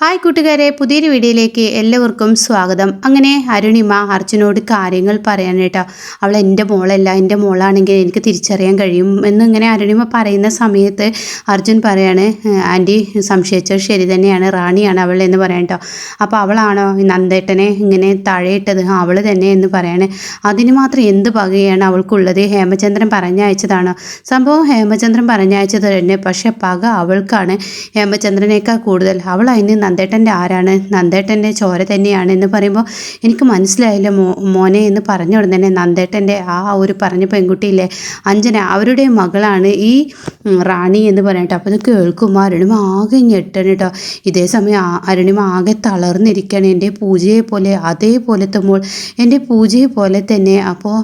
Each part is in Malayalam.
ഹായ് കൂട്ടുകാരെ പുതിയൊരു വീഡിയോയിലേക്ക് എല്ലാവർക്കും സ്വാഗതം. അങ്ങനെ അരുണിമ അർജുനോട് കാര്യങ്ങൾ കേട്ടോ. അവൾ എന്റെ മോളല്ല എന്റെ മോളാണെങ്കിൽ എനിക്ക് തിരിച്ചറിയാൻ കഴിയും എന്നിങ്ങനെ അരുണിമ പറയുന്ന സമയത്ത് അർജുൻ പറയാണ് ആന്റി സംശയിച്ചത് ശരി തന്നെയാണ് റാണിയാണ് അവൾ എന്ന് പറയാൻ കേട്ടോ. അപ്പോൾ അവളാണോ നന്ദേട്ടനെ ഇങ്ങനെ താഴെയിട്ടത് അവൾ തന്നെ എന്ന് പറയാണ്. അതിന് മാത്രം എന്ത് പകയാണ് അവൾക്കുള്ളത്? ഹേമചന്ദ്രൻ പറഞ്ഞയച്ചതാണോ? സംഭവം ഹേമചന്ദ്രൻ പറഞ്ഞയച്ചത് തന്നെ പക്ഷെ പക അവൾക്കാണ് ഹേമചന്ദ്രനേക്കാൾ കൂടുതൽ. അവൾ അതിന് നന്ദേട്ടന്റെ ആരാണ്? നന്ദേട്ടന്റെ ചോര തന്നെയാണ് എന്ന് പറയുമ്പോൾ എനിക്ക് മനസ്സിലായില്ല മോ മോനെ എന്ന് പറഞ്ഞ ഉടൻ തന്നെ നന്ദേട്ടന്റെ ആ ഒരു പറഞ്ഞ പെൺകുട്ടിയില്ലേ അഞ്ജന അവരുടെ മകളാണ് ഈ റാണി എന്ന് പറയട്ടെ അപ്പോൾ ഇത് കേൾക്കുമ്പോൾ അരുണിമ ആകെ ഞെട്ടണം കേട്ടോ. ഇതേ സമയം അരുണിമ ആകെ തളർന്നിരിക്കുകയാണ്. എന്റെ പൂജയെ പോലെ അതേപോലത്തെ മോൾ എന്റെ പൂജയെ പോലെ തന്നെ. അപ്പോൾ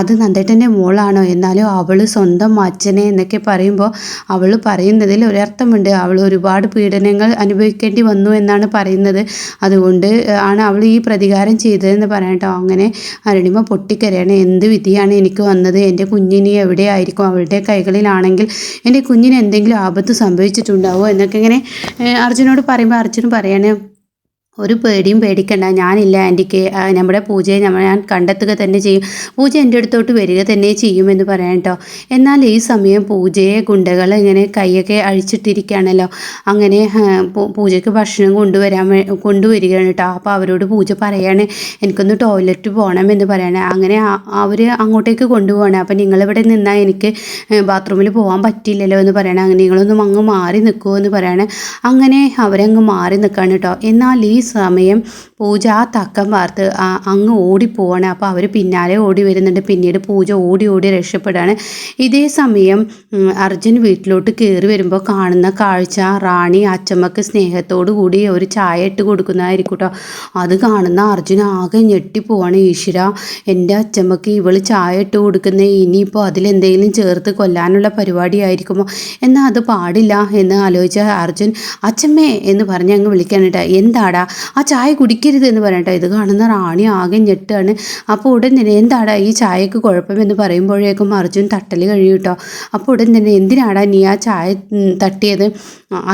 അത് നന്ദേട്ടന്റെ മോളാണോ? എന്നാലും അവൾ സ്വന്തം അച്ഛനെ എന്നൊക്കെ പറയുമ്പോൾ അവൾ പറയുന്നതിൽ ഒരർത്ഥമുണ്ട്. അവൾ ഒരുപാട് പീഡനങ്ങൾ അനുഭവിക്കേണ്ടി വന്നു. എന്നാണ് പറയുന്നത്. അതുകൊണ്ട് ആണ് അവൾ ഈ പ്രതികാരം ചെയ്തതെന്ന് പറയട്ടോ അങ്ങനെ അരുണിമ പൊട്ടിക്കരയാണ്. എന്ത് വിധിയാണ് എനിക്ക് വന്നത്? എന്റെ കുഞ്ഞിനി എവിടെയായിരിക്കും അവളുടെ കൈകളിലാണെങ്കിൽ എന്റെ കുഞ്ഞിന് എന്തെങ്കിലും ആപത്ത് സംഭവിച്ചിട്ടുണ്ടാവോ? എന്നൊക്കെ ഇങ്ങനെ അർജുനോട് പറയുമ്പോൾ അർജുൻ പറയാണ് ഒരു പേടിയും പേടിക്കണ്ട. ഞാനില്ല ആന്റിക്ക്. നമ്മുടെ പൂജയെ നമ്മൾ ഞാൻ കണ്ടെത്തുക തന്നെ ചെയ്യും. പൂജ എന്റെ അടുത്തോട്ട് വരിക തന്നെ ചെയ്യുമെന്ന് പറയാം കേട്ടോ എന്നാൽ ഈ സമയം പൂജയെ ഗുണ്ടകൾ ഇങ്ങനെ കൈയൊക്കെ അഴിച്ചിട്ടിരിക്കുകയാണല്ലോ. അങ്ങനെ പൂജയ്ക്ക് ഭക്ഷണം കൊണ്ടുവരാൻ കൊണ്ടുവരികയാണ് കേട്ടോ അപ്പോൾ അവരോട് പൂജ പറയാണ് എനിക്കൊന്ന് ടോയ്ലറ്റ് പോകണം എന്ന് പറയണേ. അങ്ങനെ അവർ അങ്ങോട്ടേക്ക് കൊണ്ടുപോകണം അപ്പോൾ നിങ്ങളിവിടെ നിന്നാൽ എനിക്ക് ബാത്റൂമിൽ പോകാൻ പറ്റില്ലല്ലോ എന്ന് പറയണേ. അങ്ങനെ നിങ്ങളൊന്നും അങ്ങ് മാറി നിൽക്കുമോ എന്ന് പറയണേ. അങ്ങനെ അവരങ്ങ് മാറി നിൽക്കുകയാണ് കേട്ടോ എന്നാൽ ഈ സമയം പൂജ ആ തക്കം വാർത്ത് അങ്ങ് ഓടിപ്പോവാണ്. അപ്പോൾ അവർ പിന്നാലെ ഓടി വരുന്നുണ്ട്. പിന്നീട് പൂജ ഓടി ഓടി രക്ഷപ്പെടുകയാണ്. ഇതേ സമയം അർജുൻ വീട്ടിലോട്ട് കയറി വരുമ്പോൾ കാണുന്ന കാഴ്ച റാണി അച്ചമ്മക്ക് സ്നേഹത്തോടു കൂടി ഒരു ചായ ഇട്ട് കൊടുക്കുന്നതായിരിക്കും കേട്ടോ. അത് കാണുന്ന അർജുൻ ആകെ ഞെട്ടിപ്പോവാണ്. ഈശ്വര എന്റെ അച്ചമ്മക്ക് ഇവൾ ചായ ഇട്ട് കൊടുക്കുന്ന ഇനിയിപ്പോൾ അതിലെന്തെങ്കിലും ചേർത്ത് കൊല്ലാനുള്ള പരിപാടിയായിരിക്കുമോ? എന്നാൽ അത് പാടില്ല എന്ന് ആലോചിച്ച അർജുൻ അച്ചമ്മേ എന്ന് പറഞ്ഞ് അങ്ങ് വിളിക്കാനിട്ട എന്താടാ ആ ചായ കുടിക്കരുത് എന്ന് പറയട്ടോ ഇത് കാണുന്ന റാണി ആകെ ഞെട്ടാണ്. അപ്പോൾ ഉടൻ തന്നെ എന്താടാ ഈ ചായക്ക് കുഴപ്പമെന്ന് പറയുമ്പോഴേക്കും അർജുൻ തട്ടൽ കഴിയും കേട്ടോ. അപ്പോൾ ഉടൻ തന്നെ എന്തിനാടാ നീ ആ ചായ തട്ടിയത്?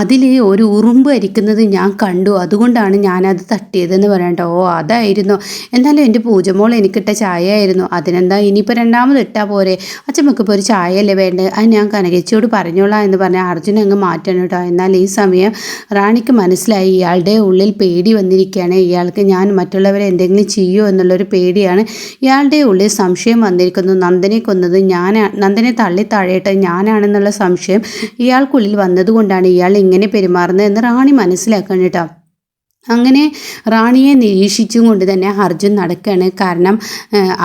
അതിൽ ഒരു ഉറുമ്പ് അരിക്കുന്നത് ഞാൻ കണ്ടു. അതുകൊണ്ടാണ് ഞാനത് തട്ടിയതെന്ന് പറയണ്ട ഓ അതായിരുന്നു. എന്നാലും എന്റെ പൂജമോൾ എനിക്കിട്ട ചായ ആയിരുന്നു അതിനെന്താ ഇനിയിപ്പോൾ രണ്ടാമത് ഇട്ടാൽ പോരെ. അച്ഛമ്മക്കിപ്പോൾ ഒരു ചായ അല്ലേ വേണ്ടത് അത് ഞാൻ കനകച്ചിയോട് പറഞ്ഞോളാം എന്ന് പറഞ്ഞ അർജുൻ അങ്ങ് മാറ്റണം കേട്ടോ. എന്നാൽ ഈ സമയം റാണിക്ക് മനസ്സിലായി. ഇയാളുടെ ഉള്ളിൽ പേടി വന്നിരിക്കുകയാണ്. ഇയാൾക്ക് ഞാൻ മറ്റുള്ളവരെ എന്തെങ്കിലും ചെയ്യുമോ എന്നുള്ളൊരു പേടിയാണ്. ഇയാളുടെ ഉള്ളിൽ സംശയം വന്നിരിക്കുന്നു. നന്ദനെ കൊന്നത് ഞാൻ നന്ദനെ തള്ളി താഴെയിട്ട് ഞാനാണെന്നുള്ള സംശയം ഇയാൾക്കുള്ളിൽ വന്നതുകൊണ്ടാണ് ഇയാൾ ഇങ്ങനെ പെരുമാറുന്നത് എന്ന് റാണി മനസ്സിലാക്കണം കേട്ടോ. അങ്ങനെ റാണിയെ നിരീക്ഷിച്ചും കൊണ്ട് തന്നെ അർജുൻ നടക്കുകയാണ് കാരണം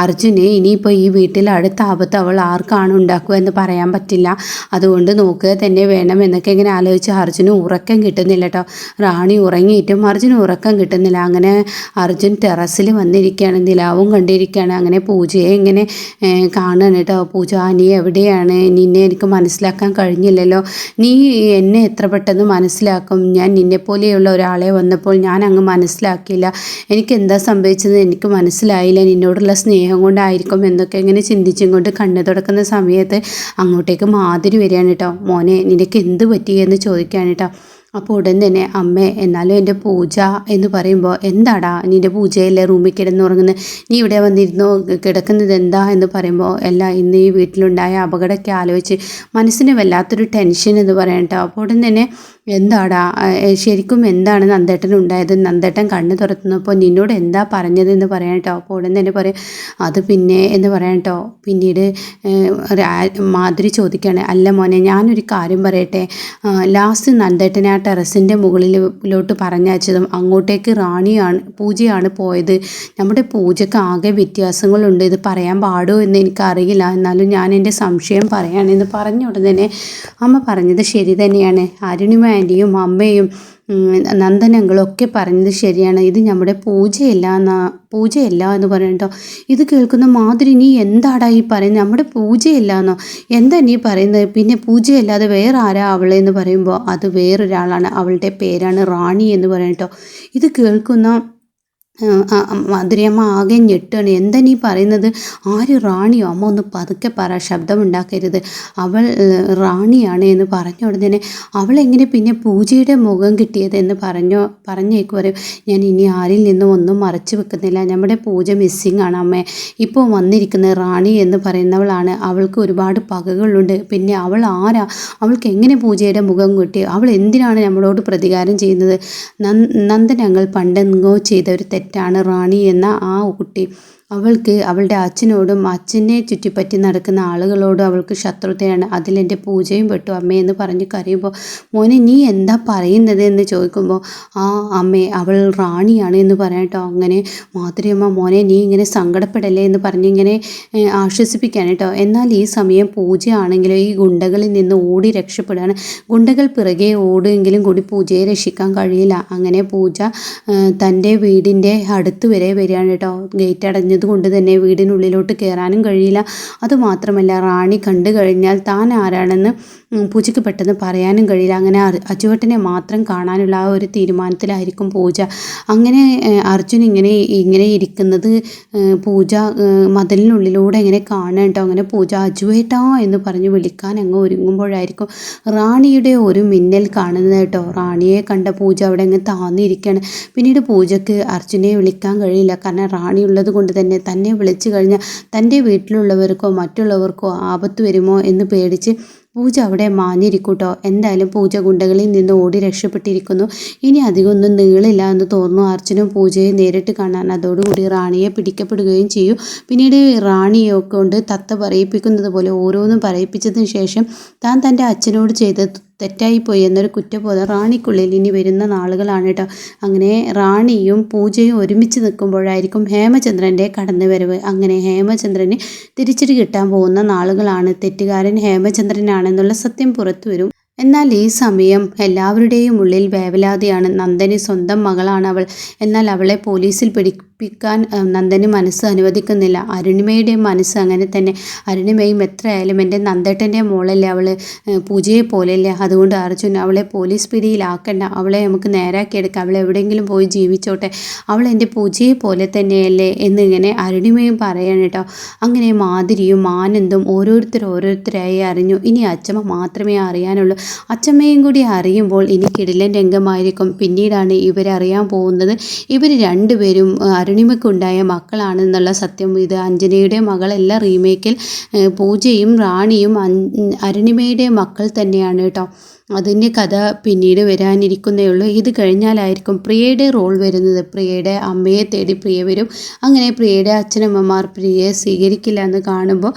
അർജുനെ ഇനിയിപ്പോൾ ഈ വീട്ടിൽ അടുത്ത ആപത്ത് അവൾ ആർക്കാണ് ഉണ്ടാക്കുക എന്ന് പറയാൻ പറ്റില്ല. അതുകൊണ്ട് നോക്കുക തന്നെ വേണം എന്നൊക്കെ ഇങ്ങനെ ആലോചിച്ച് അർജുന് ഉറക്കം കിട്ടുന്നില്ല കേട്ടോ റാണി ഉറങ്ങിയിട്ടും അർജുന് ഉറക്കം കിട്ടുന്നില്ല. അങ്ങനെ അർജുൻ ടെറസിൽ വന്നിരിക്കുകയാണ് നിലാവും കണ്ടിരിക്കുകയാണ്. അങ്ങനെ പൂജയെ ഇങ്ങനെ കാണുകയാണ് കേട്ടോ പൂജ നീ എവിടെയാണ്? നിന്നെ എനിക്ക് മനസ്സിലാക്കാൻ കഴിഞ്ഞില്ലല്ലോ. നീ എന്നെ എത്ര പെട്ടെന്ന് മനസ്സിലാക്കും? ഞാൻ നിന്നെപ്പോലെയുള്ള ഒരാളെ വന്നപ്പോൾ ഞാൻ അങ്ങ് മനസ്സിലാക്കിയില്ല. എനിക്ക് എന്താ സംഭവിച്ചത് എനിക്ക് മനസ്സിലായില്ല. നിന്നോടുള്ള സ്നേഹം കൊണ്ടായിരിക്കും എന്നൊക്കെ ഇങ്ങനെ ചിന്തിച്ചും കൊണ്ട് കണ്ണു തുടക്കുന്ന സമയത്ത് അങ്ങോട്ടേക്ക് മാതിരി വരികയാണ് കേട്ടോ. മോനെ നിനക്ക് എന്ത് പറ്റി എന്ന് ചോദിക്കുകയാണ് കേട്ടോ. അപ്പോൾ ഉടൻ തന്നെ അമ്മേ എന്നാലും എന്റെ പൂജ എന്ന് പറയുമ്പോൾ എന്താടാ നിന്റെ പൂജയല്ലേ റൂമിൽ കിടന്നുറങ്ങുന്നത്? നീ ഇവിടെ വന്നിരുന്നോ? കിടക്കുന്നത് എന്താ എന്ന് പറയുമ്പോൾ എല്ലാം ഇന്ന് ഈ വീട്ടിലുണ്ടായ അപകടമൊക്കെ ആലോചിച്ച് മനസ്സിന് വല്ലാത്തൊരു ടെൻഷൻ എന്ന് പറയാം കേട്ടോ. അപ്പോൾ ഉടൻ തന്നെ എന്താടാ? ശരിക്കും എന്താണ് നന്ദേട്ടൻ ഉണ്ടായത്? നന്ദേട്ടൻ കണ്ണ് തുറത്തുന്നപ്പോൾ നിന്നോട് എന്താ പറഞ്ഞതെന്ന് പറയാൻ കേട്ടോ അപ്പോൾ ഉടൻ തന്നെ പറയും അത് പിന്നെ എന്ന് പറയാൻ കേട്ടോ പിന്നീട് മാധുരി ചോദിക്കുകയാണ് അല്ല മോനെ ഞാനൊരു കാര്യം പറയട്ടെ. ലാസ്റ്റ് നന്ദേട്ടനെ ആ ടെറസിന്റെ മുകളിലോട്ട് പറഞ്ഞയച്ചതും അങ്ങോട്ടേക്ക് റാണിയാണ് പൂജയാണ് പോയത്. നമ്മുടെ പൂജക്ക് ആകെ വ്യത്യാസങ്ങളുണ്ട്. ഇത് പറയാൻ പാടോ എന്ന് എനിക്കറിയില്ല. എന്നാലും ഞാൻ എന്റെ സംശയം പറയാണെന്ന് പറഞ്ഞ ഉടനെ തന്നെ അമ്മ പറഞ്ഞത് ശരി തന്നെയാണ്. അരുണിമ ആന്റിയും അമ്മയും നന്ദനങ്ങളൊക്കെ പറഞ്ഞത് ശരിയാണ്. ഇത് നമ്മുടെ പൂജയല്ല എന്നാ പൂജയല്ല എന്ന് പറയട്ടോ ഇത് കേൾക്കുന്ന മാതിരി നീ എന്താടാ ഈ പറയുന്നത്? നമ്മുടെ പൂജയല്ല എന്നോ? എന്താ നീ പറയുന്നത്? പിന്നെ പൂജയല്ലാതെ വേറെ ആരാ അവളെ? എന്ന് പറയുമ്പോൾ അത് വേറൊരാളാണ്. അവളുടെ പേരാണ് റാണി എന്ന് പറയട്ടോ ഇത് കേൾക്കുന്ന മധുരയമ്മ ആകെ ഞെട്ടുകയാണ്. എന്താ നീ പറയുന്നത്? ആര് റാണിയോ? അമ്മ ഒന്ന് പതുക്കെ പറ ശബ്ദമുണ്ടാക്കരുത്. അവൾ റാണിയാണ് എന്ന് പറഞ്ഞ ഉടനെ അവൾ എങ്ങനെ പിന്നെ പൂജയുടെ മുഖം കിട്ടിയത് എന്ന് പറഞ്ഞോ പറഞ്ഞേക്കുവരെ ഞാൻ ഇനി ആരിൽ നിന്നും ഒന്നും മറച്ചു വെക്കുന്നില്ല. നമ്മുടെ പൂജ മിസ്സിങ് ആണ് അമ്മേ. ഇപ്പോൾ വന്നിരിക്കുന്നത് റാണി എന്ന് പറയുന്നവളാണ്. അവൾക്ക് ഒരുപാട് പകകളുണ്ട്. പിന്നെ അവൾ ആരാ? അവൾക്ക് എങ്ങനെ പൂജയുടെ മുഖം കിട്ടി? അവൾ എന്തിനാണ് നമ്മളോട് പ്രതികാരം ചെയ്യുന്നത്? നന്ദനങ്ങൾ പണ്ടെങ്ങോ ചെയ്ത ഒരു തെറ്റാണ് റാണി എന്ന ആ കുട്ടി. അവൾക്ക് അവളുടെ അച്ഛനോടും അച്ഛനെ ചുറ്റിപ്പറ്റി നടക്കുന്ന ആളുകളോടും അവൾക്ക് ശത്രുതയാണ്. അതിലെന്റെ പൂജയും പെട്ടു അമ്മയെന്ന് പറഞ്ഞ് കരയുമ്പോൾ മോനെ നീ എന്താ പറയുന്നത്? എന്ന് ചോദിക്കുമ്പോൾ ആ അമ്മേ അവൾ റാണിയാണ് എന്ന് പറയാട്ടോ അങ്ങനെ മാതൃയമ്മ മോനെ നീ ഇങ്ങനെ സങ്കടപ്പെടല്ലേ? എന്ന് പറഞ്ഞ് ഇങ്ങനെ ആശ്വസിപ്പിക്കാൻ കേട്ടോ. എന്നാൽ ഈ സമയം പൂജയാണെങ്കിലും ഈ ഗുണ്ടകളിൽ നിന്ന് ഓടി രക്ഷപ്പെടുകയാണ്. ഗുണ്ടകൾ പിറകെ ഓടുമെങ്കിലും കൂടി പൂജയെ രക്ഷിക്കാൻ കഴിയില്ല. അങ്ങനെ പൂജ തന്റെ വീടിന്റെ അടുത്ത് വരെ വരികയാണ് കേട്ടോ. ഗേറ്റ് അടഞ്ഞ് കൊണ്ട് തന്നെ വീടിനുള്ളിലോട്ട് കയറാനും കഴിയില്ല. അതുമാത്രമല്ല റാണി കണ്ടു കഴിഞ്ഞാൽ താൻ ആരാണെന്ന് പൂജയ്ക്ക് പെട്ടെന്ന് പറയാനും കഴിയില്ല. അങ്ങനെ അച്ചുവട്ടനെ മാത്രം കാണാനുള്ള ആ ഒരു തീരുമാനത്തിലായിരിക്കും പൂജ. അങ്ങനെ അർജുൻ ഇങ്ങനെ ഇങ്ങനെ ഇരിക്കുന്നത് പൂജ മതിലിനുള്ളിലൂടെ ഇങ്ങനെ കാണാൻ കേട്ടോ. അങ്ങനെ പൂജ അജുവേട്ടാ എന്ന് പറഞ്ഞ് വിളിക്കാൻ അങ്ങ് ഒരുങ്ങുമ്പോഴായിരിക്കും റാണിയുടെ ഒരു മിന്നൽ കാണുന്നത് കേട്ടോ. റാണിയെ കണ്ട പൂജ അവിടെ അങ്ങ് താന്നിരിക്കുകയാണ്. പിന്നീട് പൂജയ്ക്ക് അർജുനെ വിളിക്കാൻ കഴിയില്ല. കാരണം റാണി ഉള്ളത് കൊണ്ട് തന്നെ തന്നെ വിളിച്ചു കഴിഞ്ഞാൽ തന്റെ വീട്ടിലുള്ളവർക്കോ മറ്റുള്ളവർക്കോ ആപത്ത് വരുമോ എന്ന് പേടിച്ച് പൂജ അവിടെ മാഞ്ഞിരിക്കൂട്ടോ. എന്തായാലും പൂജ ഗുണ്ടകളിൽ നിന്ന് ഓടി രക്ഷപ്പെട്ടിരിക്കുന്നു. ഇനി അധികമൊന്നും നീളില്ല എന്ന് തോന്നുന്നു അർച്ചനും പൂജയെ നേരിട്ട് കാണാൻ. അതോടുകൂടി റാണിയെ പിടിക്കപ്പെടുകയും ചെയ്യും. പിന്നീട് റാണിയെ കൊണ്ട് തത്ത പറയിപ്പിക്കുന്നത് പോലെ ഓരോന്നും പറയിപ്പിച്ചതിന് ശേഷം താൻ തന്റെ അച്ഛനോട് ചെയ്ത തെറ്റായിപ്പോയി എന്നൊരു കുറ്റബോധം റാണിക്കുള്ളിൽ ഇനി വരുന്ന നാളുകളാണ് കേട്ടോ അങ്ങനെ റാണിയും പൂജയും ഒരുമിച്ച് നിൽക്കുമ്പോഴായിരിക്കും ഹേമചന്ദ്രന്റെ കടന്നുവരവ്. അങ്ങനെ ഹേമചന്ദ്രന് തിരിച്ചടി കിട്ടാൻ പോകുന്ന നാളുകളാണ്. തെറ്റുകാരൻ ഹേമചന്ദ്രനാണെന്നുള്ള സത്യം പുറത്തു വരും. എന്നാൽ ഈ സമയം എല്ലാവരുടെയും ഉള്ളിൽ വേവലാതിയാണ്. നന്ദനി സ്വന്തം മകളാണ് അവൾ. എന്നാൽ അവളെ പോലീസിൽ പിടി പ്പിക്കാൻ നന്ദന് മനസ്സ് അനുവദിക്കുന്നില്ല. അരുണിമയുടെ മനസ്സ് അങ്ങനെ തന്നെ. അരുണിമയും എത്രയായാലും എന്റെ നന്ദേട്ടന്റെ മോളല്ലേ അവൾ പൂജയെ പോലെയല്ലേ. അതുകൊണ്ട് അർജുൻ അവളെ പോലീസ് പിടിയിലാക്കണ്ട. അവളെ നമുക്ക് നേരാക്കിയെടുക്കാം അവളെ എവിടെയെങ്കിലും പോയി ജീവിച്ചോട്ടെ. അവൾ എന്റെ പൂജയെ പോലെ തന്നെയല്ലേ എന്നിങ്ങനെ അരുണിമയും പറയണം കേട്ടോ. അങ്ങനെ മാതിരിയും ആനന്ദും ഓരോരുത്തർ ഓരോരുത്തരായി അറിഞ്ഞു. ഇനി അച്ചമ്മ മാത്രമേ അറിയാനുള്ളൂ. അച്ചമ്മയും കൂടി അറിയുമ്പോൾ ഇനി കിടിലൻ രംഗമായിരിക്കും. പിന്നീടാണ് ഇവരറിയാൻ പോകുന്നത്. ഇവർ രണ്ടുപേരും അരുണിമയ്ക്കുണ്ടായ മക്കളാണെന്നുള്ള സത്യം. ഇത് അഞ്ജനയുടെ മകളല്ല റീമേക്കിൽ പൂജയും റാണിയും അരുണിമയുടെ മക്കൾ തന്നെയാണ് കേട്ടോ. അതിന്റെ കഥ പിന്നീട് വരാനിരിക്കുന്നേ ഉള്ളൂ ഇത് കഴിഞ്ഞാലായിരിക്കും പ്രിയയുടെ റോൾ വരുന്നത്. പ്രിയയുടെ അമ്മയെ തേടി പ്രിയ വരും. അങ്ങനെ പ്രിയയുടെ അച്ഛനമ്മമാർ പ്രിയയെ സ്വീകരിക്കില്ല എന്ന് കാണുമ്പോൾ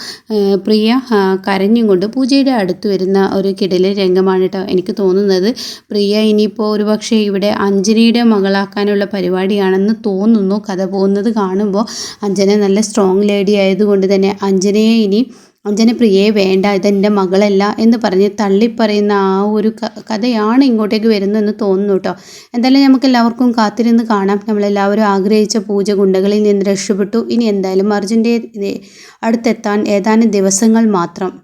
പ്രിയ കരഞ്ഞും കൊണ്ട് പൂജയുടെ അടുത്ത് വരുന്ന ഒരു കിടലെ രംഗമാണ് കേട്ടോ എനിക്ക് തോന്നുന്നത്. പ്രിയ ഇനിയിപ്പോൾ ഒരുപക്ഷെ ഇവിടെ അഞ്ജനയുടെ മകളാക്കാനുള്ള പരിപാടിയാണെന്ന് തോന്നുന്നു. കഥ പോകുന്നത് കാണുമ്പോൾ അഞ്ജന നല്ല സ്ട്രോങ് ലേഡി ആയതുകൊണ്ട് തന്നെ അഞ്ജനയെ ഇനി അഞ്ജനപ്രിയയെ വേണ്ട ഇതെന്റെ മകളല്ല എന്ന് പറഞ്ഞ് തള്ളിപ്പറയുന്ന ആ ഒരു കഥയാണ് ഇങ്ങോട്ടേക്ക് വരുന്നതെന്ന് തോന്നുന്നു കേട്ടോ. എന്തായാലും നമുക്ക് എല്ലാവർക്കും കാത്തിരുന്ന് കാണാം. നമ്മളെല്ലാവരും ആഗ്രഹിച്ച പൂജ ഗുണ്ടകളിൽ നിന്ന് രക്ഷപ്പെട്ടു. ഇനി എന്തായാലും അർജുന്റെ അടുത്തെത്താൻ ഏതാനും ദിവസങ്ങൾ മാത്രം.